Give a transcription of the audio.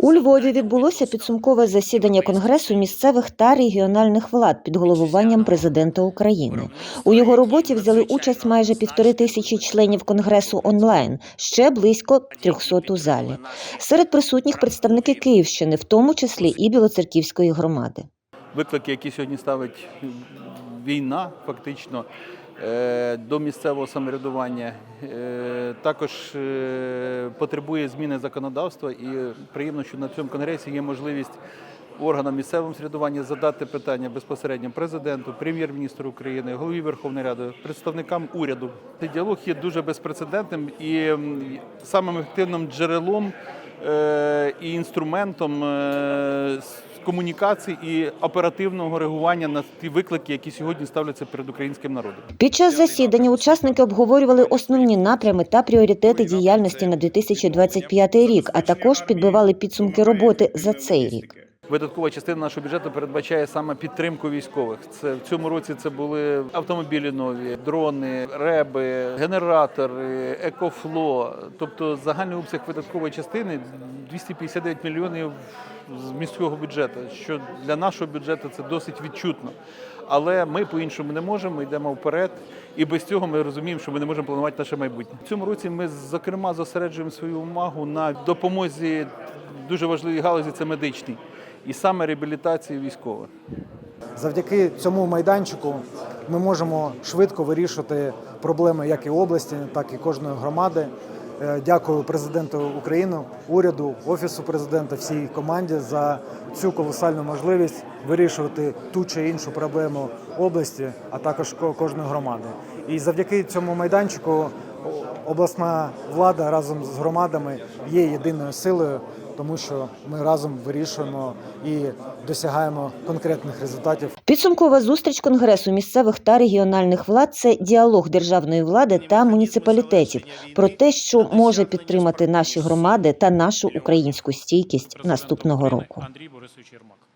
У Львові відбулося підсумкове засідання Конгресу місцевих та регіональних влад під головуванням президента України. У його роботі взяли участь майже півтори тисячі членів конгресу онлайн, ще близько 300 у залі. Серед присутніх представники Київщини, в тому числі і Білоцерківської громади. виклики, які сьогодні ставить війна, фактично до місцевого самоврядування, е, також е, потребує зміни законодавства, і приємно, що на цьому конгресі є можливість органам місцевого самоврядування задати питання безпосередньо президенту, прем'єр-міністру України, голові Верховної Ради, представникам уряду. Цей діалог є дуже безпрецедентним і самим ефективним джерелом е, і інструментом е, комунікації і оперативного реагування на ті виклики, які сьогодні ставляться перед українським народом. Під час засідання учасники обговорювали основні напрями та пріоритети діяльності на 2025 рік, а також підбивали підсумки роботи за цей рік. Видаткова частина нашого бюджету передбачає саме підтримку військових. Це в цьому році це були автомобілі нові, дрони, реби, генератори, екофло. Тобто загальний обсяг видаткової частини 259 мільйонів з міського бюджету. Що для нашого бюджету це досить відчутно. Але ми по-іншому не можемо, ми йдемо вперед, і без цього ми розуміємо, що ми не можемо планувати наше майбутнє. В цьому році ми зокрема зосереджуємо свою увагу на допомозі дуже важливій галузі це медичній і саме реабілітації військових. Завдяки цьому майданчику ми можемо швидко вирішувати проблеми як і області, так і кожної громади. Е, Дякую президенту України, уряду, офісу президента, всій команді за цю колосальну можливість вирішувати ту чи іншу проблему області, а також кожної громади. І завдяки цьому майданчику обласна влада разом з громадами є єдиною силою, тому що ми разом вирішуємо і досягаємо конкретних результатів. Підсумкова зустріч Конгресу місцевих та регіональних влад це діалог державної влади та муніципалітетів про те, що може підтримати наші громади та нашу українську стійкість наступного року. Андрій Борисович Єрмак.